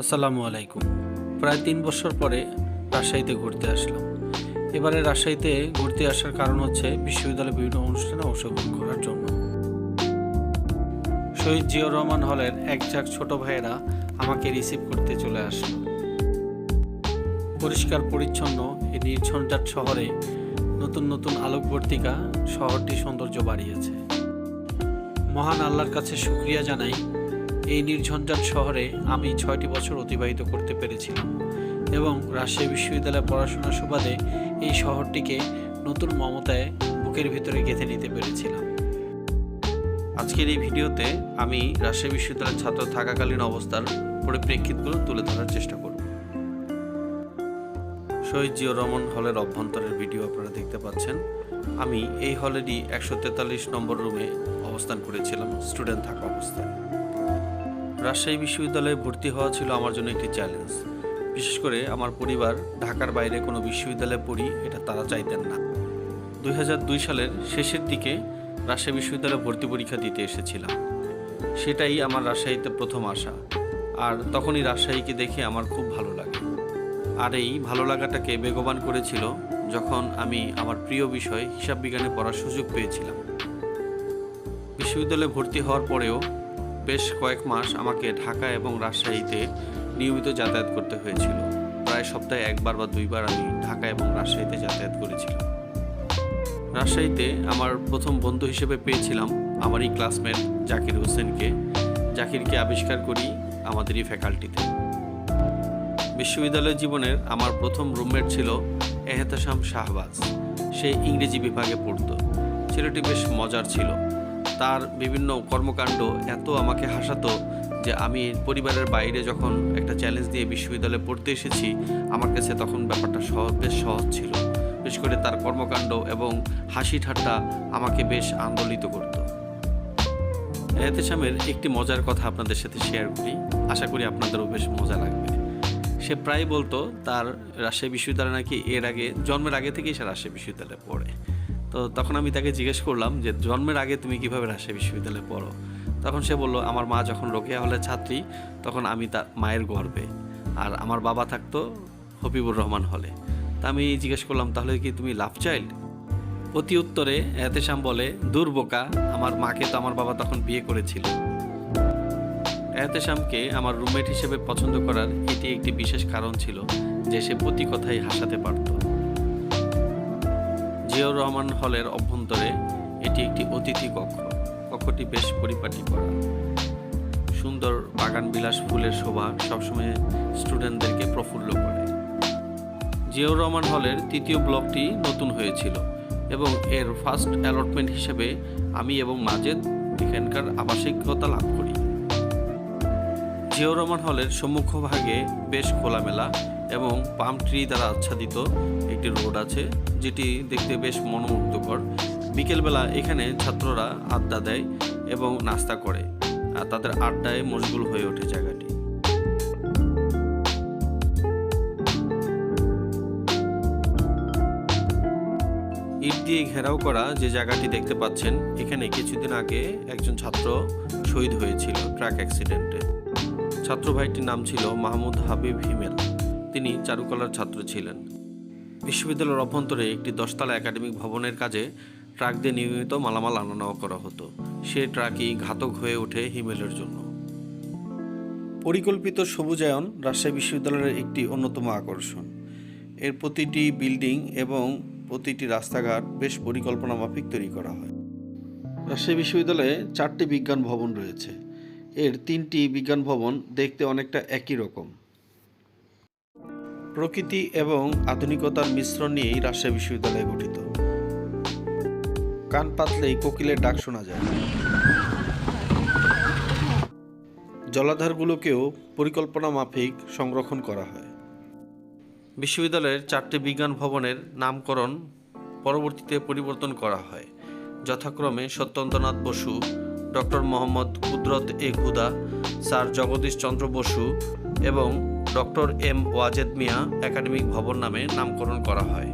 আসসালামু আলাইকুম। প্রায় তিন বছর পরে রাজশাহীতে ঘুরতে আসলাম। এবারে রাজশাহীতে ঘুরতে আসার কারণ হচ্ছে বিশ্ববিদ্যালয়ের বিভিন্ন অনুষ্ঠানে অংশগ্রহণ করার জন্য। শহীদ জিয়াউর রহমান হলের এক ঝাঁক ছোট ভাইয়েরা আমাকে রিসিভ করতে চলে আসলো। পরিষ্কার, পরিচ্ছন্ন এই নির্ঝঞ্ঝাট শহরে নতুন নতুন আলোকবর্তিকা শহরটি সৌন্দর্য বাড়িয়েছে। মহান আল্লাহর কাছে শুক্রিয়া জানাই এই নির্ঝঞ্ঝাট শহরে আমি ছয়টি বছর অতিবাহিত করতে পেরেছিলাম এবং রাজশাহী বিশ্ববিদ্যালয়ে পড়াশোনার সুবাদে এই শহরটিকে নতুন মমতায় বুকের ভিতরে গেঁথে নিতে পেরেছিলাম। আজকের এই ভিডিওতে আমি রাজশাহী বিশ্ববিদ্যালয়ের ছাত্র থাকাকালীন অবস্থার পরিপ্রেক্ষিতগুলো তুলে ধরার চেষ্টা করব। শহীদ জিও রমন হলের অভ্যন্তরের ভিডিও আপনারা দেখতে পাচ্ছেন। আমি এই হলেরই একশো তেতাল্লিশ নম্বর রুমে অবস্থান করেছিলাম, স্টুডেন্ট থাকা অবস্থায়। রাজশাহী বিশ্ববিদ্যালয়ে ভর্তি হওয়া ছিল আমার জন্য একটি চ্যালেঞ্জ বিশেষ করে আমার পরিবার ঢাকার বাইরে কোনো বিশ্ববিদ্যালয়ে পড়ি, এটা তারা চাইতেন না। দুই হাজার দুই সালের শেষের দিকে রাজশাহী বিশ্ববিদ্যালয়ে ভর্তি পরীক্ষা দিতে এসেছিলাম। সেটাই আমার রাজশাহীতে প্রথম আসা আর তখনই রাজশাহীকে দেখে আমার খুব ভালো লাগে। আর এই ভালো লাগাটাকে বেগবান করেছিল যখন আমি আমার প্রিয় বিষয় হিসাব বিজ্ঞানে পড়ার সুযোগ পেয়েছিলাম। বিশ্ববিদ্যালয়ে ভর্তি হওয়ার পরেও বেশ কয়েক মাস আমাকে ঢাকা এবং রাজশাহীতে নিয়মিত যাতায়াত করতে হয়েছিল। প্রায় সপ্তাহে একবার বা দুইবার আমি ঢাকা এবং রাজশাহীতে যাতায়াত করেছিলাম। রাজশাহীতে আমার প্রথম বন্ধু হিসেবে পেয়েছিলাম আমারই ক্লাসমেট জাকির হোসেনকে। জাকিরকে আবিষ্কার করি আমাদেরই ফ্যাকাল্টিতে। বিশ্ববিদ্যালয় জীবনের আমার প্রথম রুমমেট ছিল এহতেশাম শাহবাজ। সে ইংরেজি বিভাগে পড়তো। ছেলেটি বেশ মজার ছিল। তার বিভিন্ন কর্মকাণ্ড এত আমাকে হাসাতো যে আমি পরিবারের বাইরে যখন একটা চ্যালেঞ্জ দিয়ে বিশ্ববিদ্যালয়ে পড়তে এসেছি, আমার কাছে তখন ব্যাপারটা সহজ বেশ সহজ ছিল। বিশেষ করে তার কর্মকাণ্ড এবং হাসি ঠাট্টা আমাকে বেশ আন্দোলিত করত। এহতেশামের একটি মজার কথা আপনাদের সাথে শেয়ার করি। আশা করি আপনাদেরও বেশ মজা লাগবে। সে প্রায় বলতো, তার রাজশাহী বিশ্ববিদ্যালয় নাকি এর আগে জন্মের আগে থেকেই সে রাজশাহী বিশ্ববিদ্যালয়ে পড়ে। তো তখন আমি তাকে জিজ্ঞেস করলাম যে, জন্মের আগে তুমি কীভাবে রাজশাহী বিশ্ববিদ্যালয়ে পড়ো? তখন সে বলল, আমার মা যখন রোকেয়া হলে ছাত্রী, তখন আমি তার মায়ের গর্বে। আর আমার বাবা থাকতো হবিবুর রহমান হলে। তা আমি জিজ্ঞেস করলাম, তাহলে কি তুমি লাভ চাইল্ড? অতি উত্তরে এতেশাম বলে, দূর বোকা, আমার মাকে তো আমার বাবা তখন বিয়ে করেছিল। এহতেশামকে আমার রুমমেট হিসেবে পছন্দ করার এটি একটি বিশেষ কারণ ছিল যে সে প্রতি কথাই হাসাতে পারত। জিয়াউর রহমান হলের অভ্যন্তরে এটি একটি অতিথি কক্ষ। কক্ষটি বেশ পরিপাটি করা। সুন্দর বাগান বিলাস ফুলের শোভা সবসময় স্টুডেন্টদেরকে প্রফুল্ল করে। জিয়াউর রহমান হলের তৃতীয় ব্লকটি নতুন হয়েছিল এবং এর ফার্স্ট অ্যালটমেন্ট হিসেবে আমি এবং মাজেদ এখানকার আবাসিকতা লাভ করি। জিয়াউর রহমান হলের সম্মুখভাগে বেশ খোলামেলা এবং পাম ট্রি দ্বারা আচ্ছাদিত একটি রোড আছে, যেটি দেখতে বেশ মনোমুগ্ধকর। বিকেলবেলা এখানে ছাত্ররা আড্ডা দেয় এবং নাস্তা করে, আর তাদের আড্ডায় মশগুল হয়ে ওঠে জায়গাটি। ইট দিয়ে ঘেরাও করা যে জায়গাটি দেখতে পাচ্ছেন, এখানে কিছুদিন আগে একজন ছাত্র শহীদ হয়েছিল ট্রাক অ্যাক্সিডেন্টে। ছাত্র ভাইটির নাম ছিল মাহমুদ হাবিব হিমেল। তিনি চারুকলার ছাত্র ছিলেন। বিশ্ববিদ্যালয়ের অভ্যন্তরে একটি দশতলা একাডেমিক ভবনের কাজে ট্রাক দিয়ে নিয়মিত মালামাল আনা নেওয়া করা হতো। সে ট্রাকই ঘাতক হয়ে ওঠে হিমেলের জন্য। পরিকল্পিত সবুজায়ন রাজশাহী বিশ্ববিদ্যালয়ের একটি অন্যতম আকর্ষণ। এর প্রতিটি বিল্ডিং এবং প্রতিটি রাস্তাঘাট বেশ পরিকল্পনা মাফিক তৈরি করা হয়। রাজশাহী বিশ্ববিদ্যালয়ে চারটি বিজ্ঞান ভবন রয়েছে। এর তিনটি বিজ্ঞান ভবন দেখতে অনেকটা একই রকম। প্রকৃতি এবং আধুনিকতার মিশ্রণ নিয়েই রাজশাহী বিশ্ববিদ্যালয় গঠিত। কান পাতলেই কোকিলের ডাক শোনা যায়। জলাধারগুলোকেও পরিকল্পনা মাফিক সংরক্ষণ করা হয়। বিশ্ববিদ্যালয়ের চারটি বিজ্ঞান ভবনের নামকরণ পরবর্তীতে পরিবর্তন করা হয়। যথাক্রমে সত্যেন্দ্রনাথ বসু, ডক্টর মোহাম্মদ কুদরত এ হুদা, স্যার জগদীশ চন্দ্র বসু এবং doctor M Wazed Miah academic ভবন নামে নামকরণ করা হয়।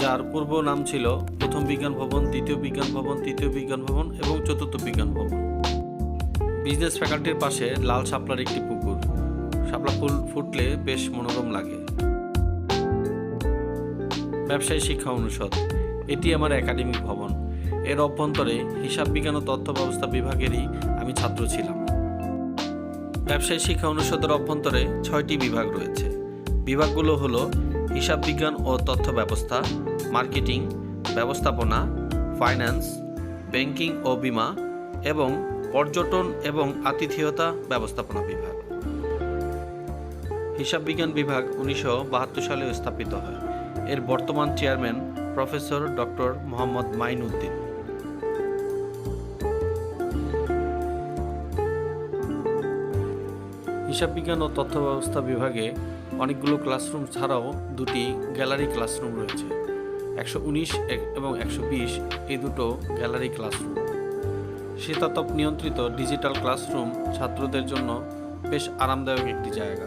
যার পূর্ব নাম ছিল প্রথম বিজ্ঞান ভবন, দ্বিতীয় বিজ্ঞান ভবন, তৃতীয় বিজ্ঞান ভবন এবং চতুর্থ বিজ্ঞান ভবন। বিজনেস ফ্যাকাল্টির পাশে লাল শাপলার একটি পুকুর। শাপলা ফুল ফুটলে বেশ মনোরম লাগে। ব্যবসায়ী শিক্ষা অনুষদ, এটি আমার একাডেমিক ভবন। এর অভ্যন্তরে হিসাব বিজ্ঞান ও তথ্য ব্যবস্থা বিভাগেরই আমি ছাত্র ছিলাম। ব্যবসায়ী শিক্ষা অনুষদের অভ্যন্তরে ছয়টি বিভাগ রয়েছে। বিভাগগুলো হলো হিসাব বিজ্ঞান ও তথ্য ব্যবস্থা, মার্কেটিং, ব্যবস্থাপনা, ফাইন্যান্স, ব্যাংকিং ও বীমা এবং পর্যটন এবং আতিথেয়তা ব্যবস্থাপনা বিভাগ। হিসাব বিজ্ঞান বিভাগ উনিশশো বাহাত্তর সালে স্থাপিত হয়। এর বর্তমান chairman professor doctor Mohammad Mainuddin হিসাব বিজ্ঞান ও তথ্য ব্যবস্থা বিভাগে অনেকগুলো ক্লাসরুম ছাড়াও দুটি গ্যালারি ক্লাসরুম রয়েছে। একশো উনিশ এবং একশো বিশ এই দুটো গ্যালারি ক্লাসরুম। শীতাতপ নিয়ন্ত্রিত ডিজিটাল ক্লাসরুম ছাত্রদের জন্য বেশ আরামদায়ক একটি জায়গা।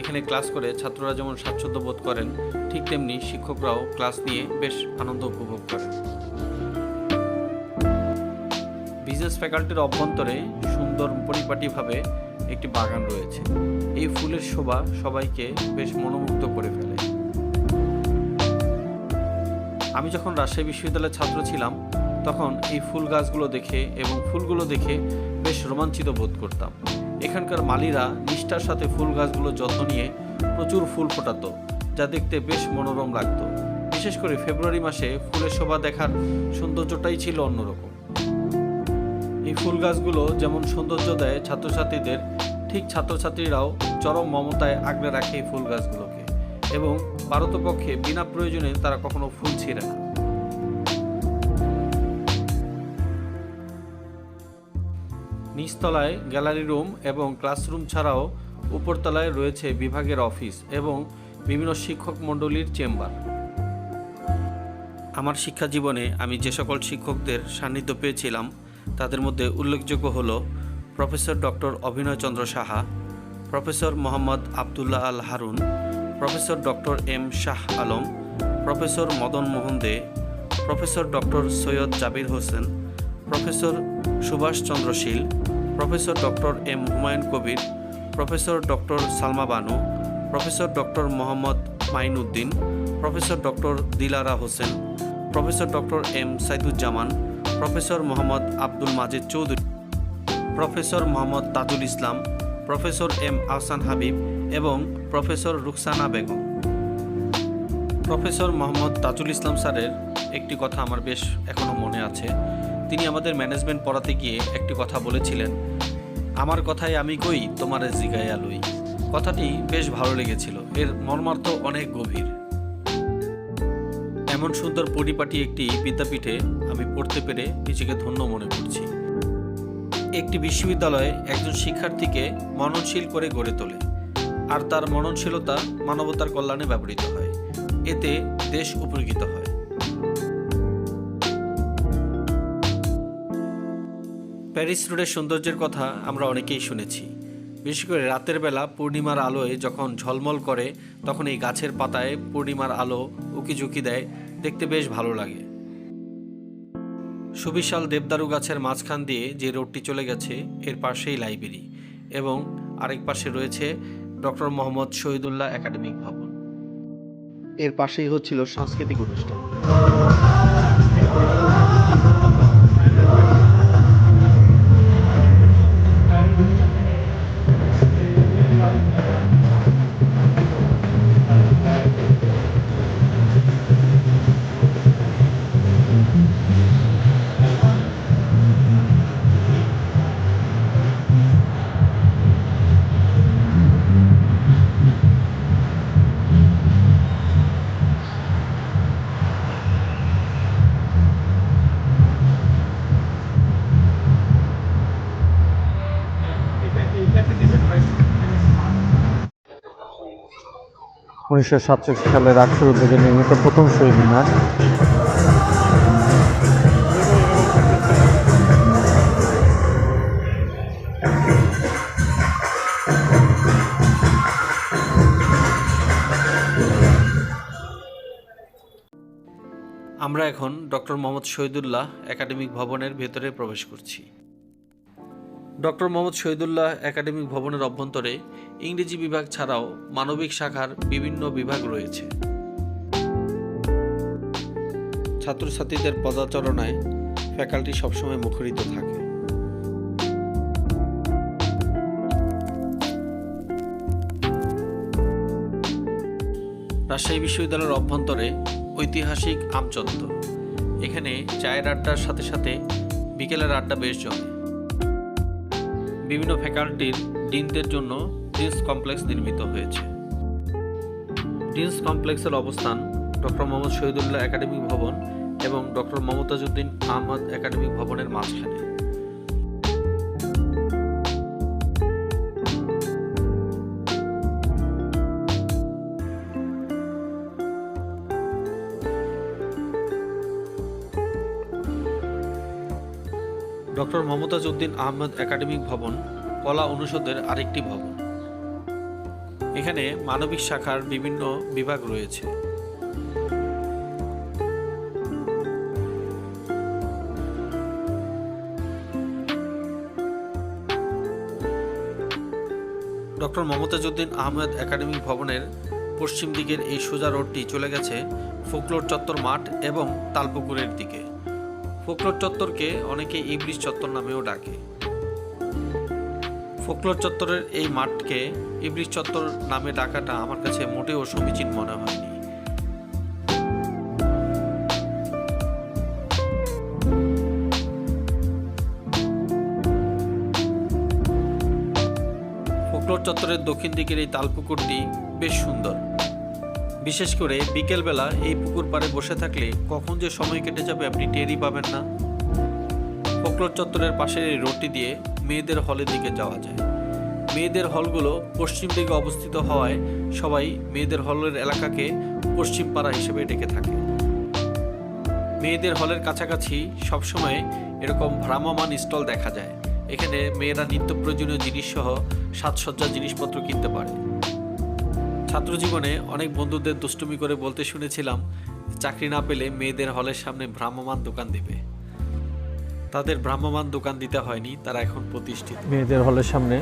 এখানে ক্লাস করে ছাত্ররা যেমন স্বাচ্ছন্দ্য বোধ করেন, ঠিক তেমনি শিক্ষকরাও ক্লাস নিয়ে বেশ আনন্দ উপভোগ করেন। বিজনেস ফ্যাকাল্টির অভ্যন্তরে সুন্দর পরিপাটিভাবে একটি বাগান রয়েছে। এই ফুলের শোভা সবাইকে বেশ মনোমুগ্ধ করে ফেলে। আমি যখন রাজশাহী বিশ্ববিদ্যালয়ের ছাত্র ছিলাম, তখন এই ফুল গাছগুলো দেখে এবং ফুলগুলো দেখে বেশ রোমাঞ্চিত বোধ করতাম। এখানকার মালিরা নিষ্ঠার সাথে ফুল গাছগুলো যত্ন নিয়ে প্রচুর ফুল ফোটাতো, যা দেখতে বেশ মনোরম লাগতো। বিশেষ করে ফেব্রুয়ারি মাসে ফুলের শোভা দেখার সৌন্দর্যটাই ছিল অন্যরকম। এই ফুল গাছগুলো যেমন সৌন্দর্য দেয় ছাত্রছাত্রীদের, ঠিক ছাত্রছাত্রীরাও চরম মমতায় আগলে রাখে এই ফুল গাছগুলোকে। এবং পারতপক্ষে বিনা প্রয়োজনে তারা কখনো ফুল ছিঁড়ে না। নিচতলায় গ্যালারি রুম এবং ক্লাসরুম ছাড়াও উপরতলায় রয়েছে বিভাগের অফিস এবং বিভিন্ন শিক্ষক মণ্ডলীর চেম্বার। আমার শিক্ষা জীবনে আমি যে সকল শিক্ষকদের সান্নিধ্য পেয়েছিলাম তাদের মধ্যে উল্লেখযোগ্য হল professor doctor Abhinoy Chandra Saha, professor Mohammad Abdullah Al Harun, professor doctor M Shah Alam, professor Madan Mohan Dey, professor doctor Syed Jabir Hossain, professor Subhash Chandra Shil, professor doctor M Humayun Kabir, professor doctor Salma Banu, professor doctor Mohammad Mainuddin, professor doctor Dilara Hossain, professor doctor M Saiduzzaman professor Mohammad Abdul Majed Chowdhury, professor Mohammad Tajul Islam, professor M Ahsan Habib এবং professor Ruksana Begum. Professor Mohammad Tajul ইসলাম স্যারের একটি কথা আমার বেশ এখনও মনে আছে। তিনি আমাদের ম্যানেজমেন্ট পড়াতে গিয়ে একটি কথা বলেছিলেন, আমার কথায় আমি কই, তোমার জিগাইয়া লই। কথাটি বেশ ভালো লেগেছিল। এর মর্মার্থ অনেক গভীর। এমন সুন্দর পরিপাটি একটি বিদ্যাপীঠে আমি পড়তে পেরে নিজেকে ধন্য মনে করছি। একটি বিশ্ববিদ্যালয়ে একজন শিক্ষার্থীকে মননশীল করে গড়ে তোলে। আর তার মননশীলতা মানবতার কল্যাণে ব্যবহৃত হয়। এতে দেশ উপকৃত হয়। প্যারিস রোডের সৌন্দর্যের কথা আমরা অনেকেই শুনেছি। বিশেষ করে রাতের বেলা পূর্ণিমার আলোয় যখন ঝলমল করে, তখন এই গাছের পাতায় পূর্ণিমার আলো উকিঝুঁকি দেয় দেখতে বেশ ভালো লাগে। সুবিশাল দেবদারু গাছের মাঝখান দিয়ে যে রোডটি চলে গেছে, এর পাশেই লাইব্রেরি এবং আরেক পাশে রয়েছে ডক্টর মোহাম্মদ শহীদুল্লাহ একাডেমিক ভবন। এর পাশেই হচ্ছিল সাংস্কৃতিক অনুষ্ঠান। উনিশশো সাতষট্টি সালে রাকসুর উদ্যোগে নির্মিত প্রথম শহীদ মিনার। আমরা এখন ডক্টর মোহাম্মদ শহীদুল্লাহ একাডেমিক ভবনের ভেতরে প্রবেশ করছি। ডক্টর মোহাম্মদ শহীদুল্লাহ একাডেমিক ভবনের অভ্যন্তরে ইংরেজি বিভাগ ছাড়াও মানবিক শাখার বিভিন্ন বিভাগ রয়েছে। ছাত্রছাত্রীদের পদাচরণায় ফ্যাকাল্টি সবসময় মুখরিত থাকে। রাজশাহী বিশ্ববিদ্যালয়ের অভ্যন্তরে ঐতিহাসিক আমচত্বর এখানে চায়ের আড্ডার সাথে সাথে বিকেলের আড্ডা বেশ জমে। বিভিন্ন ফ্যাকাল্টির ডিনদের জন্য ডিন্স কমপ্লেক্স নির্মিত হয়েছে। ডিন্স কমপ্লেক্সের অবস্থান ডক্টর মোহাম্মদ শহীদুল্লাহ একাডেমিক ভবন এবং ডক্টর মমতাজউদ্দিন আহমদ একাডেমিক ভবনের মাঝখানে। ডক্টর মমতাজ উদ্দিন আহমেদ একাডেমিক ভবন কলা অনুষদের আরেকটি ভবন। এখানে মানবিক শাখার বিভিন্ন বিভাগ রয়েছে। ডক্টর মমতাজুদ্দিন আহমেদ একাডেমিক ভবনের পশ্চিম দিকের এই সোজা রোডটি চলে গেছে ফোকলোর চত্বর মাঠ এবং তালপুকুরের দিকে। ফোকলোর চত্বরকে অনেকে ইবলিশ চত্বর নামেও ডাকে। ফোকলোর চত্বরের এই মাঠকে ইবলিশ চত্বর নামে ডাকাটা আমার কাছে মোটেও সমীচীন মনে হয়নি। ফোকলোর চত্বরের দক্ষিণ দিকের এই তালপুকুরটি বেশ সুন্দর। বিশেষ করে বিকেলবেলা এই পুকুর পাড়ে বসে থাকলে কখন যে সময় কেটে যাবে আপনি টেরই পাবেন না। ফোকলোর চত্বরের পাশের এই রোডটি দিয়ে মেয়েদের হলের দিকে যাওয়া যায়। মেয়েদের হলগুলো পশ্চিম দিকে অবস্থিত হওয়ায় সবাই মেয়েদের হলের এলাকাকে পশ্চিম পাড়া হিসেবে ডেকে থাকে। মেয়েদের হলের কাছাকাছি সবসময় এরকম ভ্রাম্যমান স্টল দেখা যায়। এখানে মেয়েরা নিত্য প্রয়োজনীয় জিনিস সহ সাজসজ্জার জিনিসপত্র কিনতে পারে। ছাত্র জীবনে অনেক বন্ধুদের দুষ্টুমি করে বলতে শুনেছিলাম, চাকরি না পেলে মেয়েদের হলের সামনে ভ্রাম্যমান দোকান দিবে। তাদের ভ্রাম্যমান দোকান দিতে হয়নি, তারা এখন প্রতিষ্ঠিত। মেয়েদের হলের সামনে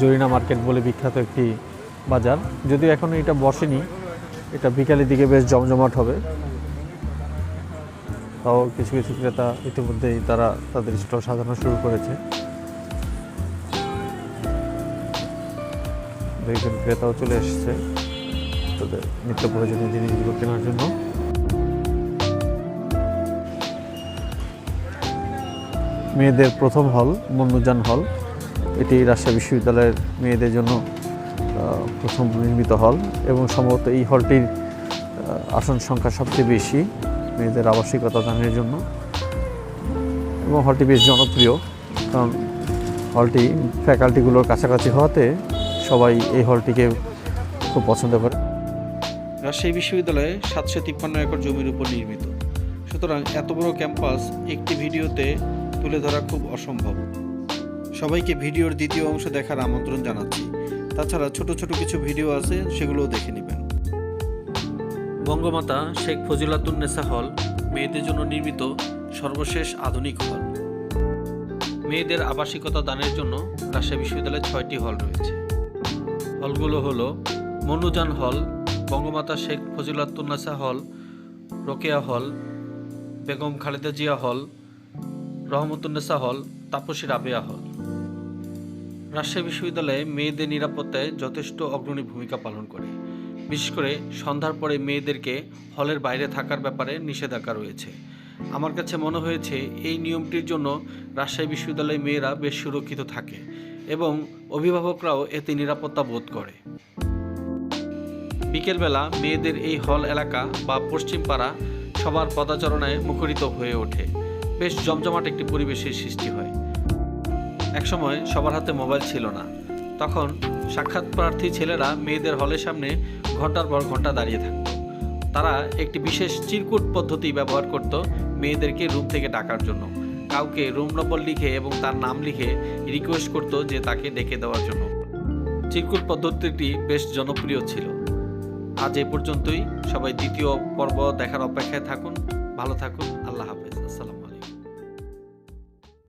জরিনা মার্কেট বলে বিখ্যাত একটি বাজার। যদিও এখনও এটা বসেনি, এটা বিকালের দিকে বেশ জমজমাট হবে। তাও কিছু কিছু ক্রেতা ইতিমধ্যেই তারা তাদের স্টল সাজানো শুরু করেছে। দুইজন ক্রেতাও চলে এসেছে তাদের নিত্য প্রয়োজনীয় জিনিসগুলো কেনার জন্য। মেয়েদের প্রথম হল মন্নুজান হল। এটি রাজশাহী বিশ্ববিদ্যালয়ের মেয়েদের জন্য প্রথম নির্মিত হল এবং সম্ভবত এই হলটির আসন সংখ্যা সবচেয়ে বেশি মেয়েদের আবাসিকতা দানের জন্য। এবং হলটি বেশ জনপ্রিয়, কারণ হলটি ফ্যাকাল্টিগুলোর কাছাকাছি হওয়াতে সবাই এই হলটিকে খুব পছন্দ করে। রাজশাহী বিশ্ববিদ্যালয়ে সাতশো তিপ্পান্ন একর জমির উপর নির্মিত। সুতরাং এত বড় ক্যাম্পাস একটি ভিডিওতে তুলে ধরা খুব অসম্ভব। সবাইকে ভিডিওর দ্বিতীয় অংশ দেখার আমন্ত্রণ জানাচ্ছি। তাছাড়া ছোট ছোট কিছু ভিডিও আছে, সেগুলোও দেখে নেবেন। বঙ্গমাতা শেখ ফজিলাতুন্নেসা হল, মেয়েদের জন্য নির্মিত সর্বশেষ আধুনিক হল। মেয়েদের আবাসিকতা দানের জন্য রাজশাহী বিশ্ববিদ্যালয়ে ছয়টি হল রয়েছে। হলগুলো হলো মনুজান হল, বঙ্গমাতা শেখ ফজিলাতুন্নেসা হল, রোকেয়া হল, বেগম খালেদা জিয়া হল রহমতুন্নেসা হল, তাপসী রাবেয়া হল। রাজশাহী বিশ্ববিদ্যালয়ে মেয়েদের নিরাপত্তায় যথেষ্ট অগ্রণী ভূমিকা পালন করে। বিশেষ করে সন্ধ্যার পরে মেয়েদেরকে হলের বাইরে থাকার ব্যাপারে নিষেধাজ্ঞা রয়েছে। আমার কাছে মনে হয়েছে এই নিয়মটির জন্য রাজশাহী বিশ্ববিদ্যালয়ে মেয়েরা বেশ সুরক্ষিত থাকে এবং অভিভাবকরাও এতে নিরাপত্তা বোধ করে। বিকেলবেলা মেয়েদের এই হল এলাকা বা পশ্চিম পাড়া সবার পদাচরণায় মুখরিত হয়ে ওঠে। বেশ জমজমাট একটি পরিবেশের সৃষ্টি হয়। একসময় সবার হাতে মোবাইল ছিল না। তখন সাক্ষাৎ প্রার্থী ছেলেরা মেয়েদের হলের সামনে ঘণ্টার পর ঘণ্টা দাঁড়িয়ে থাকত। তারা একটি বিশেষ চিরকুট পদ্ধতি ব্যবহার করত মেয়েদেরকে রুম থেকে ডাকার জন্য। কাউকে রুম নম্বর লিখে এবং তার নাম লিখে রিকোয়েস্ট করতো যে তাকে ডেকে দেওয়ার জন্য। চিরকুট পদ্ধতিটি বেশ জনপ্রিয় ছিল। আজ এ পর্যন্তই। সবাই দ্বিতীয় পর্ব দেখার অপেক্ষায় থাকুন। ভালো থাকুন।